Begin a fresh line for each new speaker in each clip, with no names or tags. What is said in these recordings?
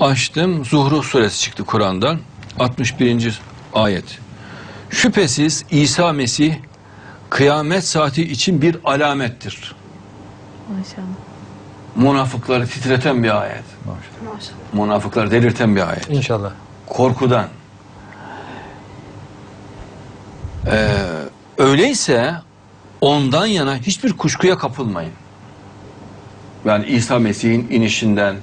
Açtım. Zuhruf suresi çıktı Kur'an'dan. 61. ayet. Şüphesiz İsa Mesih kıyamet saati için bir alamettir.
Maşallah.
Münafıkları titreten bir ayet.
Maşallah.
Münafıkları delirten bir ayet.
İnşallah.
Korkudan. Ee, öyleyse ondan yana hiçbir kuşkuya kapılmayın. Yani İsa Mesih'in inişinden,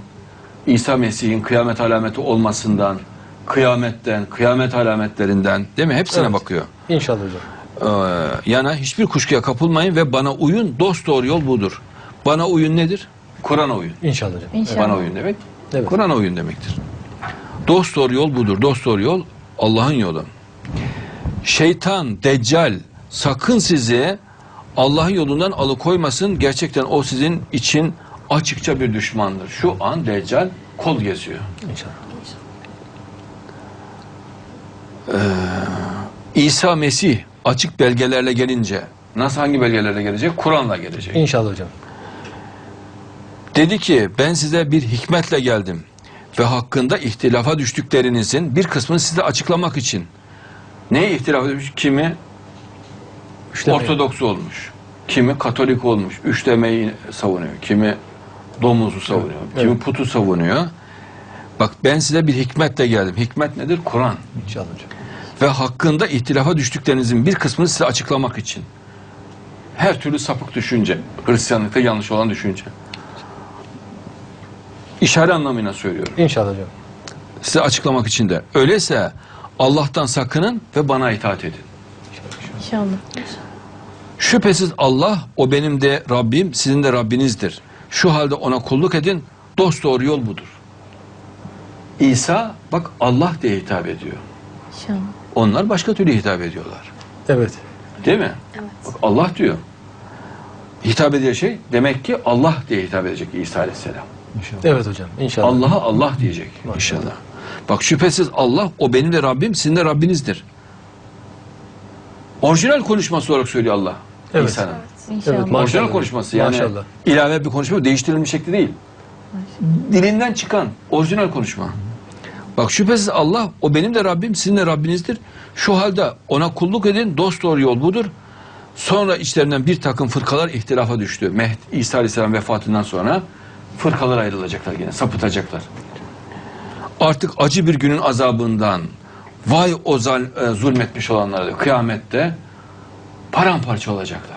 İsa Mesih'in kıyamet alameti olmasından, kıyametten, kıyamet alametlerinden değil mi? Hepsine
Evet.
bakıyor.
İnşallah hocam.
Ee, yana hiçbir kuşkuya kapılmayın ve bana uyun. Dost doğru yol budur. Bana uyun nedir? Kur'an'a uyun.
İnşallah hocam.
İnşallah.
Bana uyun demek.
Evet.
Kur'an'a uyun demektir. Dost doğru yol budur. Dost doğru yol Allah'ın yolu. Şeytan, deccal sakın sizi Allah'ın yolundan alıkoymasın. Gerçekten o sizin için açıkça bir düşmandır. Şu an deccal kol geziyor.
İnşallah.
İsa Mesih açık belgelerle gelince nasıl hangi belgelerle gelecek? Kur'an'la gelecek.
İnşallah hocam.
Dedi ki ben size bir hikmetle geldim ve hakkında ihtilafa düştüklerinizin bir kısmını size açıklamak için. Neye ihtilaf etmiş? Kimi
Üçlemeyin.
Ortodoks olmuş, kimi Katolik olmuş, üçlemeyi savunuyor, kimi domuzu savunuyor, kimi
evet.
putu savunuyor. Bak ben size bir hikmetle geldim. Hikmet nedir? Kur'an.
İnşallah hocam.
Ve hakkında ihtilafa düştüklerinizin bir kısmını size açıklamak için. Her türlü sapık düşünce, Hristiyanlıkta yanlış olan düşünce. İşare anlamıyla söylüyorum.
İnşallah hocam.
Size açıklamak için de. Öyleyse Allah'tan sakının ve bana itaat edin.
İnşallah.
Şüphesiz Allah o benim de Rabbim, sizin de Rabbinizdir. Şu halde ona kulluk edin. Dost doğru yol budur. İsa bak Allah diye hitap ediyor.
İnşallah.
Onlar başka türlü hitap ediyorlar.
Evet.
Değil mi?
Evet.
Bak Allah diyor. Hitap edeceği şey demek ki Allah diye hitap edecek İsa Aleyhisselam.
Evet hocam. İnşallah.
Allah'a Allah diyecek inşallah. Bak şüphesiz Allah o benim de Rabbim sizin de Rabbinizdir. Orijinal konuşması olarak söylüyor Allah.
Evet.
İsa'nın.
İnşallah.
Evet,
Orijinal
Maşallah.
konuşması yani
Maşallah.
ilave bir konuşma değiştirilmiş şekli değil. Dilinden çıkan orijinal konuşma. Bak şüphesiz Allah o benim de Rabbim sizin de Rabbinizdir. Şu halde ona kulluk edin dost doğru yol budur. Sonra içlerinden bir takım fırkalar ihtilafa düştü. Mehdi İsa Aleyhisselam vefatından sonra fırkalar ayrılacaklar gene sapıtacaklar. Artık acı bir günün azabından vay o zal, e, zulmetmiş olanlara diyor, kıyamette paramparça olacaklar.